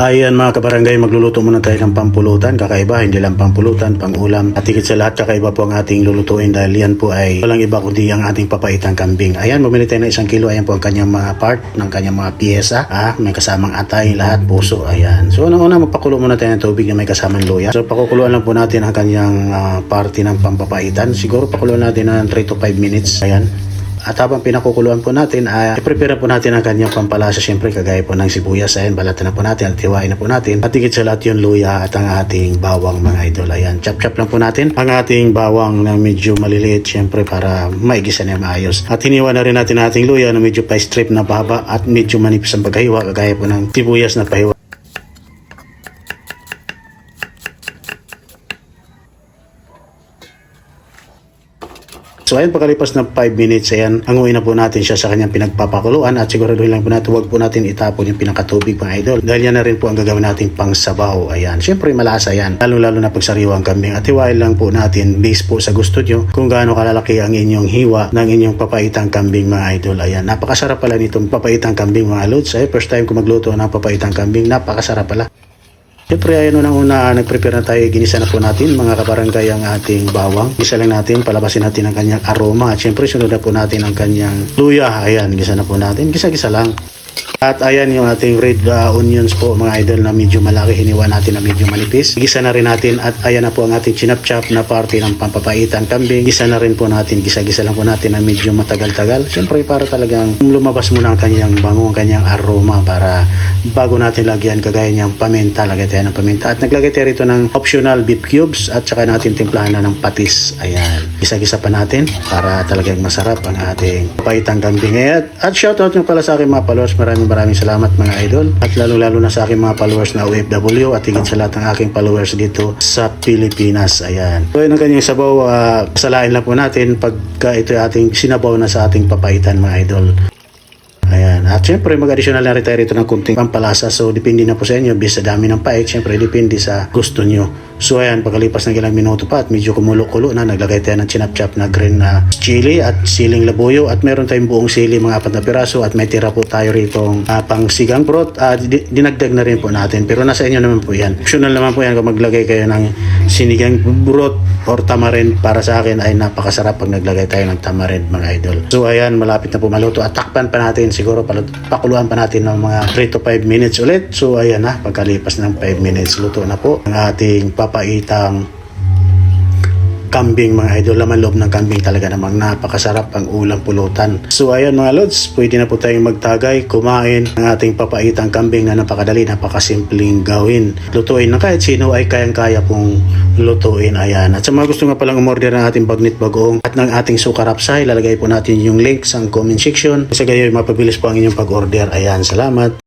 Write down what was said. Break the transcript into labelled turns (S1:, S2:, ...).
S1: Ayan mga kabarangay, magluluto muna tayo ng pampulutan. Kakaiba, hindi lang pampulutan, pang-ulam. At higit sa lahat, kakaiba po ang ating lulutuin dahil yan po ay walang iba kundi ang ating papaitang kambing. Ayan, bumili tayo ng isang kilo. Ayan po ang kanyang mga part ng kanyang mga piyesa. Ah, may kasamang atay, lahat, puso. Ayan. So, unang-una, magpakulo muna tayo ng tubig na may kasamang luya. So, pakukuluan lang po natin ang kanyang ah, party ng pampapaitan. Siguro pakuluan natin ng 3 to 5 minutes. Ayan. At habang pinakukuluan po natin, ay prepare po natin ang kanyang pampalasa. Siyempre, kagaya po ng sibuyas. Ayan, balatan na po natin at na po natin. At higit sa lahat yung luya at ang ating bawang mga idol. Ayan, chop-chop lang po natin ang ating bawang na medyo maliliit. Siyempre, para maigisa na maayos. At hiniwa na rin natin ating luya na medyo pa-strip na pahaba at medyo manipis ang pagkahiwa. Kagaya po ng sibuyas na pahiwa. So ayun, pagkalipas ng 5 minutes, ayan, hanguin na po natin siya sa kanyang pinagpapakuluan at siguraduhin lang po natin, huwag po natin itapon yung pinakatubig mga idol. Dahil yan na rin po ang gagawin nating pang sabaw. Ayan, syempre malasa yan. Lalo-lalo na pag sariwang kambing. At hiwain lang po natin, based po sa gusto nyo, kung gaano kalalaki ang inyong hiwa ng inyong papaitang kambing mga idol. Ayan, napakasarap pala nitong papaitang kambing mga lods. Ay, first time ko magluto ng papaitang kambing, napakasarap pala. Siyempre, ayun unang una, nag-prepare na tayo, ginisa na po natin mga kabarangay ang ating bawang. Gisa lang natin, palabasin natin ang kanyang aroma. At siyempre, sunod na po natin ang kanyang luya. Ayan, gisa na po natin. Gisa-gisa lang. At ayan yung ating red uh, onions po mga idol na medyo malaki. Hiniwa natin na medyo manipis. Gisa na rin natin at ayan na po ang ating chinap-chop na parte ng pampapaitan kambing. Gisa na rin po natin. Gisa-gisa lang po natin na medyo matagal-tagal. Siyempre para talagang lumabas muna ang kanyang bango, ang kanyang aroma para bago natin lagyan kagaya niyang paminta. Lagay tayo ng paminta. At naglagay tayo rito ng optional beef cubes at saka natin timplahan na ng patis. Ayan. Gisa-gisa pa natin para talagang masarap ang ating papaitang kambing. At, at shoutout nyo pala sa aking mga followers. Maraming maraming salamat mga idol. At lalo-lalo na sa aking mga followers na OFW at higit sa lahat ng aking followers dito sa Pilipinas. Ayan. So yun ang kanyang sabaw. Uh, salain lang po natin pagka ito ating sinabaw na sa ating papaitan mga idol. At syempre, mag-additional na rin tayo rito ng kunting pampalasa. So, depende na po sa inyo. Bisa dami ng paik. Syempre, depende sa gusto nyo. So, ayan, pagkalipas ng ilang minuto pa at medyo kumulo-kulo na, naglagay tayo ng chinap-chop na green na chili at siling labuyo. At meron tayong buong sili, mga apat na piraso. At may tira po tayo rito uh, pang sigang brot. At di- dinagdag na rin po natin. Pero nasa inyo naman po yan. Optional naman po yan kung maglagay kayo ng sinigang brot or tamarind. Para sa akin ay napakasarap pag naglagay tayo ng tamarind, mga idol. So, ayan, malapit na po maluto. At takpan pa natin siguro pakuluan pa natin ng mga 3 to 5 minutes ulit. So ayan na, pagkalipas ng 5 minutes, luto na po ang ating papaitang kambing mga idol. Laman loob ng kambing talaga namang napakasarap ang ulam pulutan. So ayan mga lods, pwede na po tayong magtagay, kumain ng ating papaitang kambing na napakadali, napakasimpleng gawin. Lutuin na kahit sino ay kayang-kaya pong lutuin. Ayan. At sa mga gusto nga palang umorder ng ating bagnit bagoong at ng ating sukarapsay, lalagay po natin yung link sa comment section. Sa gayon, mapabilis po ang inyong pag-order. Ayan, salamat.